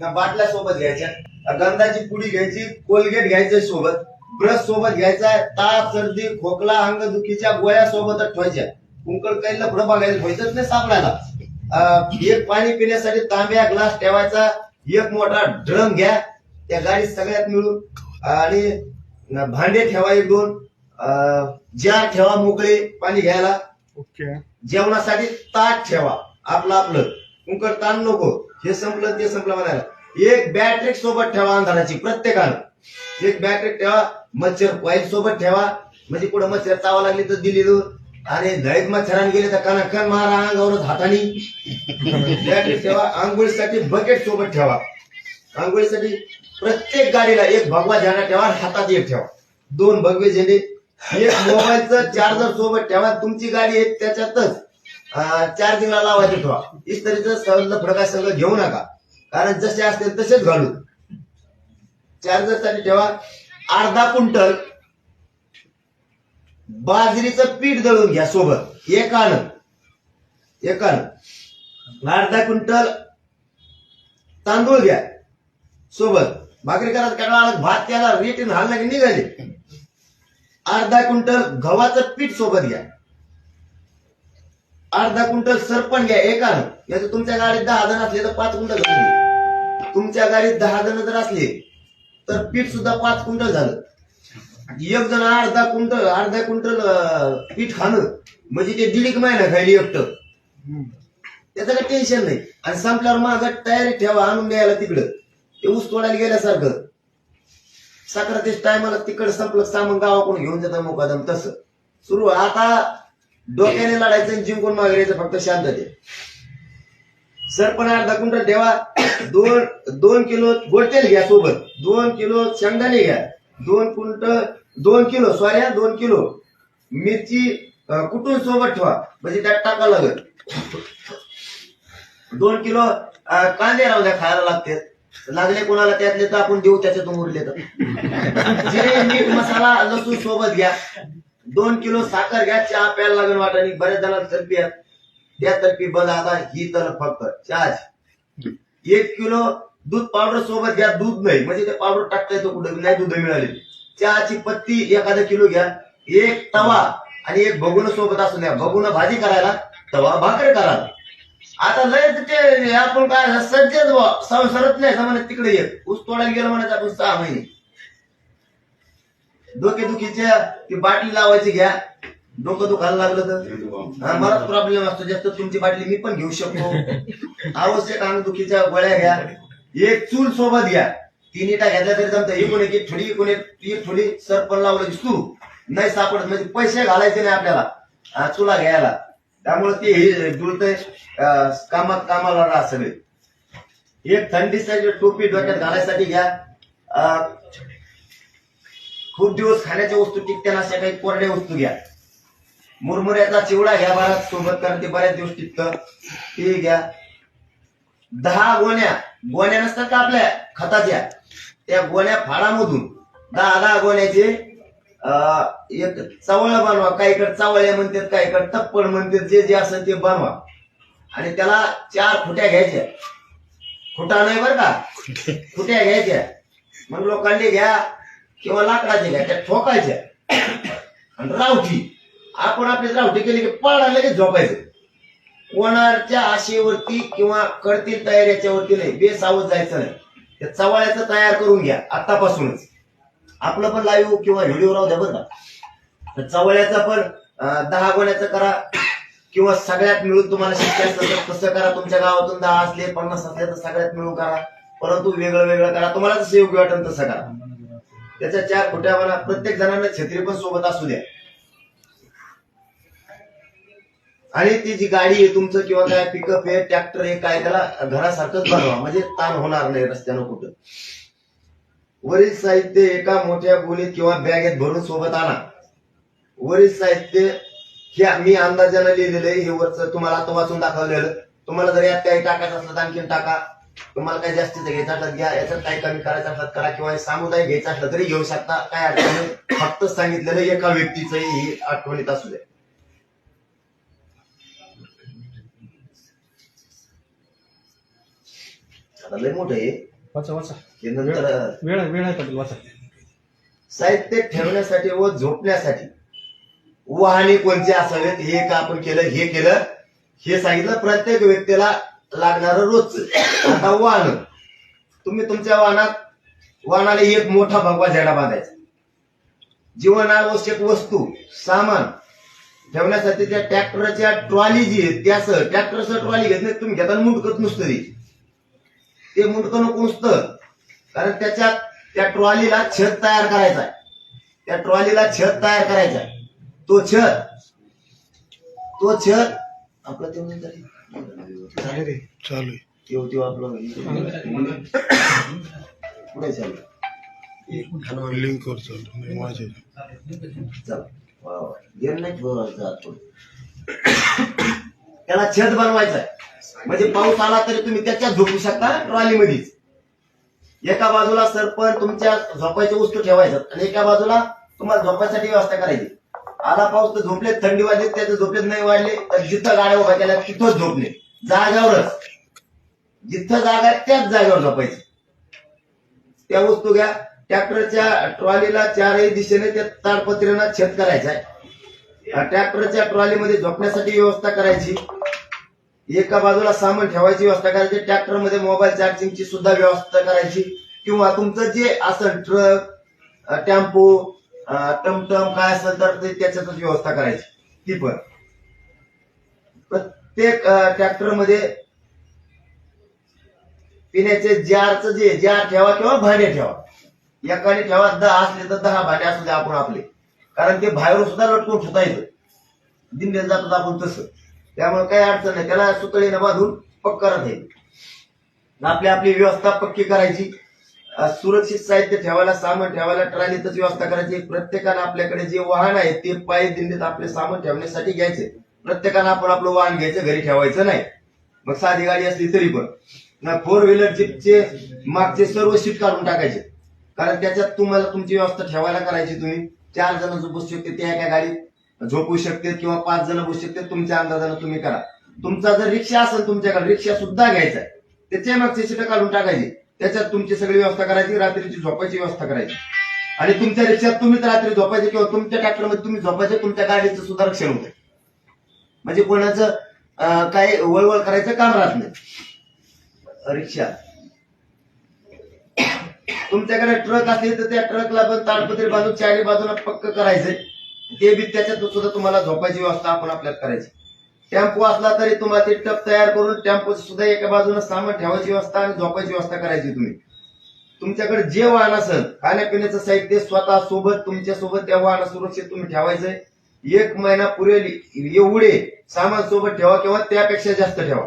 ना बाटल्या सोबत घ्यायच्या गंधाची पुडी घ्यायची कोलगेट घ्यायचं सोबत ब्रश सोबत घ्यायचा ताप सर्दी खोकला अंगदुखीच्या गोळ्या सोबतच ठेवायच्या. कुंकड काही लफडं बघायला ठेवायचंच नाही सापडायला एक पाणी पिण्यासाठी तांब्या ग्लास ठेवायचा एक मोठा ड्रम घ्या त्या गाडीत सगळ्यात मिळून आणि भांडे ठेवा एक दोन जार ठेवा मोकळे पाणी घ्यायला. ओके. जेवणासाठी ताट ठेवा आपलं आपलं. कुंकड ताण नको. हे संपलं ते संपलं म्हणायला. एक बॅटरी सोबत ठेवा अंधाराची प्रत्येकानं. एक बॅटरी ठेवा मच्छर वाईल सोबत ठेवा. म्हणजे कुठं मच्छर चावा लागली तर दिली दूर आणि दहीत मच्छराने गेले तर कणकण मारा अंगावरच हातानी. बॅटरी ठेवा आंघोळीसाठी बकेट सोबत ठेवा. आंघोळीसाठी प्रत्येक गाडीला एक भगवा झेंडा ठेवा हातात एक ठेवा. दोन भगवे झेंडे एक मोबाईलचं चार्जर सोबत ठेवा. तुमची गाडी आहे त्याच्यातच. चार्जिंगला लावायचं ठेवा. इस्त्रीचं सगळं फडका सगळं घेऊ नका. कारण जसे असतील तसेच घालू. चार्जरसाठी ठेवा. अर्धा क्विंटल बाजरीचं पीठ दळून घ्या सोबत. एकानं. एकानं. अर्धा क्विंटल तांदूळ घ्या सोबत. भाकरी करा काढा भात केला रेटीन हालला की निघाले. अर्धा क्विंटल गव्हाचं पीठ सोबत घ्या. अर्धा क्विंटल सरपण घ्या एकानं याचं तुमच्या गाडीत दहा जण असले तर पाच क्विंटल झाले. तुमच्या गाडीत दहा जण जर असले तर पीठ सुद्धा पाच क्विंटल झालं. एक जण अर्धा क्विंटल अर्धा क्विंटल पीठ खाणं म्हणजे ते दीड एक महिना खायली एकटं. त्याचं काही टेन्शन नाही. आणि संपल्यावर माझं तयारी ठेवा आणून द्यायला तिकडं. ते ऊस तोडायला गेल्यासारखं. साखरातीस टायमाला तिकडं संपलं सामान गावाकडून घेऊन जातं मोकादम तसं. सुरू आता डोक्याने लढायचं जिंकून मागायचं फक्त शांतते. सरपणा अर्धा क्विंटल ठेवा दोन दोन किलो गोडतेल घ्या सोबत. दोन किलो शेंगदाणे घ्या. दोन कुंट दोन किलो सॉरी दोन किलो. मिरची कुठून कुटून सोबत ठेवा? म्हणजे त्यात टाका लागत. दोन किलो कांदे राहू द्या खायला लागते. लागले कोणाला त्यातले तर आपण देऊ त्याच्यातून उरले तर. मीठ मसाला लसूण सोबत घ्या. दोन किलो साखर घ्या चहा प्यायला लागेल वाटाणी बऱ्याच जणांना तर्फी आहे. त्या तर्फी बंद आता ही तर फक्त चहा एक किलो दूध पावडर सोबत घ्या दूध नाही. म्हणजे ते पावडर टाकता येतो कुठं नाही दूध मिळाले चहाची पत्ती एखादा किलो घ्या. एक तवा आणि एक भगुन सोबत असू द्या. भगुन भाजी करायला तवा भाकर करायला. आता लय ते आपण काय सज्ज संसारच नाही समजा तिकडे येत. ऊस तोडायला गेलो म्हणायचं आपण सहा महिने. डोकेदुखीच्या ती बाटली लावायची घ्या. डोकं दुखायला लागलं तर. हा, मला प्रॉब्लेम असतो. जास्त तुमची बाटली मी पण घेऊ शकतो. आवश्यक अंगदुखीच्या गोळ्या घ्या. एक चूल सोबत घ्या. तीन इटा घेतल्या तरी जमतं. एकूण एक एक थोडी एकूण एक थोडी सरपण लावलं सुरू. नाही सापडत. म्हणजे पैसे घालायचे नाही आपल्याला. हा, चुला घ्यायला. त्यामुळे ते हे जुळतंय. कामात कामाला राहा सगळे एक थंडीसाठी टोपी डोक्यात घालायसाठी घ्या. खूप दिवस खाण्याच्या वस्तू टिकत्या अशा काही कोरड्या वस्तू घ्या. मुरमुऱ्याचा चिवडा घ्या बराच सोबत कारण ते बऱ्याच दिवस टिकतं. ते घ्या. दहा गोण्या. गोण्या नसतात का आपल्या? खताच्या. त्या गोण्या फाडामधून दहा दहा गोण्याचे एक चवळ बनवा. काहीकडे चवळ्या म्हणतात काहीकडे टप्पड म्हणतात जे जे असेल ते बनवा. आणि त्याला चार फुट्या घ्यायच्या. फुटा नाही बरं का? फुट्या घ्यायच्या. मग लोखंडी घ्या. किंवा लाकडाचे घ्या त्या ठोकायच्या आणि रावठी आपण आपली रावठी केली की पाळा लगेच झोपायचं. कोणाच्या आशेवरती किंवा करतील तयारी याच्यावरती नाही बेसावत जायचं नाही. ते चवाळ्याचं तयार करून घ्या आतापासूनच आपलं पण लाईव्ह किंवा व्हिडिओ राहू द्या बरं का. चवळ्याचा चवळ्याचं पण दहा गोण्याचं करा. किंवा सगळ्यात मिळून तुम्हाला शक्य असलं तर तसं करा. तुमच्या गावातून दहा असले पन्नास असले तर सगळ्यात मिळून करा. परंतु वेगळं वेगळं करा. तुम्हाला जसं योग्य वाटेल तसं करा. त्याच्या चार खोट्या मला प्रत्येक जणांना छत्री पण सोबत असू द्या. आणि ती जी गाडी आहे तुमचं किंवा काय पिकअप आहे ट्रॅक्टर आहे काय त्याला घरासारखंच बनवा. म्हणजे ताण होणार नाही रस्त्यानं कुठं. वरील साहित्य एका मोठ्या बोलीत किंवा बॅगेत भरून सोबत आणा. वरील साहित्य हे मी अंदाजानं लिहिलेलं आहे हे वरच तुम्हाला आता वाचून दाखवलेलं. तुम्हाला जर यात काही टाकायचं असलं तर आणखीन टाका. तुम्हाला काही जास्तीचं घ्यायचं असलं घ्या. याच्यात काही कमी करायचं असलं करा किंवा सामुदायिक घ्यायचं असलं तरी घेऊ शकता. काय अडचण फक्त सांगितलेलं एका व्यक्तीचं ही आठवणीत असू द्या आता लय मोठं आहे. वाचा वाचा. हे नंतर वेळ आहे वेळ आहे पाटील वाचा. साहित्य ठेवण्यासाठी व झोपण्यासाठी वाहने कोणते असावेत? हे का आपण केलं हे केलं? हे सांगितलं. प्रत्येक व्यक्तीला लागणार रोज. आता वाहन तुम्ही तुमच्या वाहनात वाहनाला एक मोठा भगवा झेडा बांधायचा. जीवन आवश्यक वस्तू सामान. ठेवण्यासाठी त्या ट्रॅक्टरच्या ट्रॉली जी आहे त्यासह ट्रॅक्टरचं ट्रॉली घेत नाही तुम्ही घेताना मुंडकत नुसतं ते. मुंडकं नको नुसतं. कारण त्याच्यात त्या ट्रॉलीला छत तयार करायचा आहे. त्या ट्रॉलीला छत तयार करायचा आहे. तो छत तो छत आपला ते रे. चालू आहे. त्यो आपलं पुढे चालू लिंक वर चालू माझे. त्याला छत बनवायचं म्हणजे पाऊस आला तरी तुम्ही त्याच्यात झोपू शकता ट्रॉली मध्येच एका बाजूला सरपण तुमच्या झोपायचे वस्तू ठेवायचं आणि एका बाजूला तुम्हाला झोपायसाठी व्यवस्था करायची. आला पाऊस तर झोपले थंडी वाजली त्याचे झोपलेत नाही वाढले तर जिथं गाड्या उभ्या केल्या तिथंच झोपले. जागावरच. जिथं जागा आहे त्याच जागेवर झोपायची. त्या वस्तू घ्या. ट्रॅक्टरच्या ट्रॉलीला चारही दिशेने त्या ताडपत्रीनं छेद करायचा आहे. ट्रॅक्टरच्या ट्रॉलीमध्ये झोपण्यासाठी व्यवस्था करायची. एका बाजूला सामान ठेवायची व्यवस्था करायची. ट्रॅक्टरमध्ये मोबाईल चार्जिंगची सुद्धा व्यवस्था करायची. किंवा तुमचं जे असं ट्रक टेम्पो टमटम काय असेल तर ते त्याच्यातच व्यवस्था करायची. ती पण. प्रत्येक ट्रॅक्टरमध्ये पिण्याचे जारचं जे जार ठेवा किंवा भांडे ठेवा. एकाने ठेवा दहा असले तर दहा भांडे असू दे आपण आपले. कारण ते बाहेरून सुद्धा लटकून ठेवता येतं. दिंडीला जातात आपण तसं. त्यामुळे काही अडचण नाही. त्याला सुतळीनं बांधून पक्क करत राहते आपली आपली व्यवस्था पक्की करायची. सुरक्षित साहित्य ठेवायला सामान ठेवायला ट्रॉलीतच व्यवस्था करायची. प्रत्येकानं आपल्याकडे जे वाहन आहे ते पायी दिंडीत आपले सामान ठेवण्यासाठी घ्यायचे. प्रत्येकानं आपण आपलं वाहन घ्यायचं घरी ठेवायचं नाही. मग साधी गाडी असली तरी पण. फोर व्हीलर जीपचे मागचे सर्व सीट काढून टाकायचे. कारण त्याच्यात तुम्हाला तुमची व्यवस्था ठेवायला करायची तुम्ही. चार जण झोपू बसू शकते त्या एका गाडीत. झोपू शकते किंवा पाच जण बसू शकते तुमच्या अंदाजानं तुम्ही करा. तुमचा जर रिक्षा असेल तुमच्याकडे रिक्षा सुद्धा घ्यायचा आहे. त्याच्या मागचे सीट काढून टाकायची. त्याच्यात तुमची सगळी व्यवस्था करायची रात्रीची झोपायची व्यवस्था करायची. आणि तुमच्या रिक्षात तुम्हीच रात्री झोपायचे किंवा तुमच्या ट्रॅक्टरमध्ये तुम्ही झोपायचे तुमच्या गाडीचं सुद्धा रक्षण होतं. म्हणजे कोणाचं काय वळवळ करायचं काम राहत नाही. रिक्षा. तुमच्याकडे ट्रक असेल तर त्या ट्रकला पण ताडपत्री बाजू चारी बाजूला पक्क करायचंय. ते बी त्याच्यात सुद्धा तुम्हाला झोपायची व्यवस्था आपण आपल्याला करायची. टेम्पो असला तरी तुम्हाला ते टप तयार करून टेम्पो सुद्धा एका बाजूने सामान ठेवायची व्यवस्था आणि झोपायची व्यवस्था करायची तुम्ही. तुमच्याकडे जे वाहन असेल खाण्यापिण्याचं साहित्य स्वतः सोबत तुमच्यासोबत त्या वाहन सुरक्षित तुम्ही ठेवायचंय. एक महिना पुरेल एवढे सामान सोबत ठेवा किंवा त्यापेक्षा जास्त ठेवा.